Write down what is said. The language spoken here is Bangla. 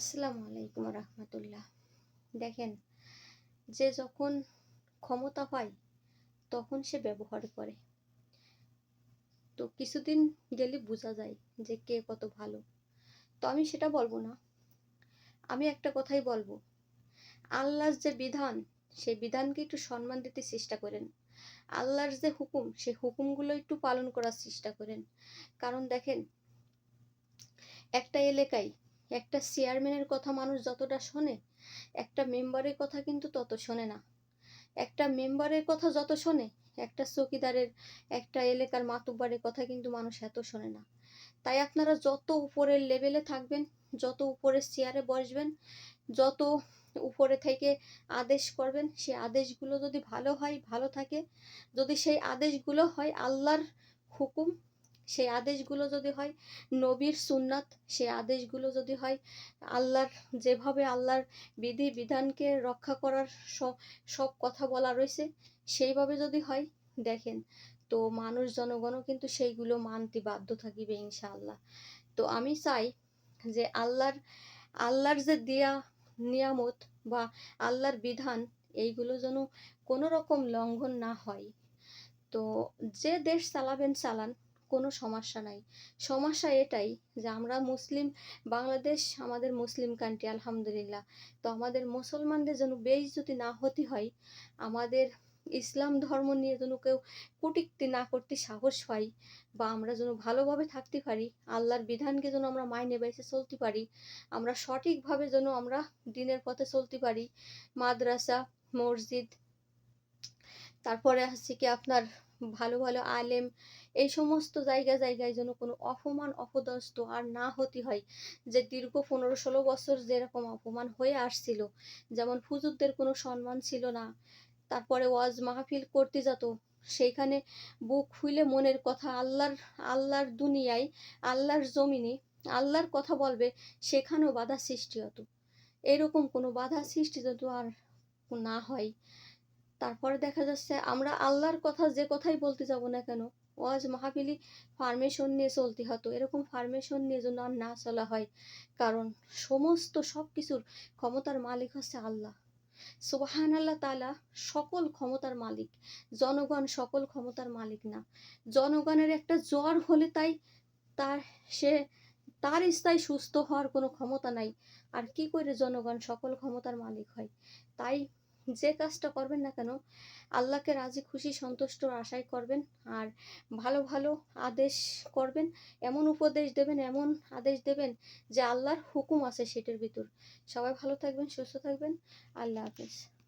আসসালামু আলাইকুম রহমতুল্লাহ। দেখেন, যে যখন ক্ষমতা পায়, তখন সে ব্যবহার করে। তো কিছুদিন গেলে বোঝা যায় যে কে কত ভালো। তো আমি সেটা বলব না। আমি একটা কথাই বলব। আল্লাহর যে বিধান, সেই বিধানকে একটু সম্মান দিতে চেষ্টা করেন। আল্লাহর যে হুকুম, সেই হুকুমগুলো একটু পালন করার চেষ্টা করেন। কারণ দেখেন, একটা এলাকায় একটা চেয়ারম্যানের কথা মানুষ যতটা শোনে, একটা মেম্বারের কথা কিন্তু তত শোনে না। একটা মেম্বারের কথা যত শোনে, একটা চকিদারের, একটা এলাকার মাতুব্বারের কথা কিন্তু মানুষ এত শোনে না। তাই আপনারা যত উপরের লেভেলে থাকবেন, যত উপরের চেয়ারে বসবেন, যত উপরে থেকে আদেশ করবেন, সেই আদেশগুলো যদি ভালো হয়, ভালো থাকে, যদি সেই আদেশগুলো হয় আল্লাহর হুকুম সেই আদেশগুলো যদি হয়, নবীর সুন্নাত সেই আদেশগুলো যদি হয়, আল্লাহর যেভাবে আল্লাহর বিধি বিধানকে রক্ষা করার সব কথা বলা রয়েছে, সেইভাবে যদি হয়, দেখেন, তো মানুষ জনগণও কিন্তু সেইগুলো মানতে বাধ্য থাকিবে ইনশাআল্লাহ। তো আমি চাই যে আল্লাহর আল্লাহর যে দেয়া, নিয়ামত বা আল্লাহর বিধান, এইগুলো যেন কোনো রকম লঙ্ঘন না হয়। তো যে দেশ চালাবেন চালান কোনো সমস্যা নাই। সমস্যা এটাই যে আমরা মুসলিম, বাংলাদেশ আমাদের মুসলিম কান্ট্রি আলহামদুলিল্লাহ। তো আমাদের মুসলমানদের যেন বেইজ্জতি না হতে হয়, আমাদের ইসলাম ধর্ম নিয়ে যেন কেউ কুটিক্তি না করতে সাহস পাই বা আমরা যেন ভালোভাবে থাকতে পারি, আল্লাহর বিধানকে যেন আমরা মাইনে বেসে চলতে পারি, আমরা সঠিকভাবে যেন আমরা দিনের পথে চলতে পারি, মাদ্রাসা, মসজিদ, তারপরে হচ্ছে কি আপনার ভালো ভালো আলেম, এই সমস্ত জায়গা জায়গায় যেন কোনো অপমান, অপদস্থ আর না হতে হয়। যে দীর্ঘ পনেরো, ষোলো বছর যেরকম অপমান হয়ে আসছিল, যেমন ফুজুরদের কোনো সম্মান ছিল না, তারপরে ওয়াজ মাহফিল করতে যেত, সেইখানে বুক খুলে মনের কথা আল্লাহর আল্লাহর দুনিয়ায়, আল্লাহর জমিনে, আল্লাহর কথা বলবে, সেখানেও বাধা সৃষ্টি হতো। এরকম কোনো বাধা সৃষ্টি যত আর না হয়। তারপরে দেখা যাচ্ছে আমরা আল্লাহর কথা যে কথাই বলতে যাব না কেন? ওয়াজ মাহাবিলি ফার্মেশন নিয়ে চলতে হতো। এরকম ফার্মেশন নিয়ে যেন আর না চলা হয়। কারণ সমস্ত সব কিছুর ক্ষমতার মালিক হচ্ছে আল্লাহ। সুবাহান আল্লাহ তালা সকল ক্ষমতার মালিক। জনগণ সকল ক্ষমতার মালিক না। জনগণের একটা জ্বর হলে তাই তার সে, তার ইচ্ছায় সুস্থ হওয়ার কোনো ক্ষমতা নাই। আর কি করে জনগণ সকল ক্ষমতার মালিক হয়? তাই যে কাজটা করবেন না কেন, আল্লাহকে রাজি, খুশি, সন্তুষ্ট আশায় করবেন। আর ভালো ভালো আদেশ করবেন, এমন উপদেশ দেবেন, এমন আদেশ দেবেন যে আল্লাহর হুকুম আছে সেটার ভিতর। সবাই ভালো থাকবেন, সুস্থ থাকবেন। আল্লাহ হাফিজ।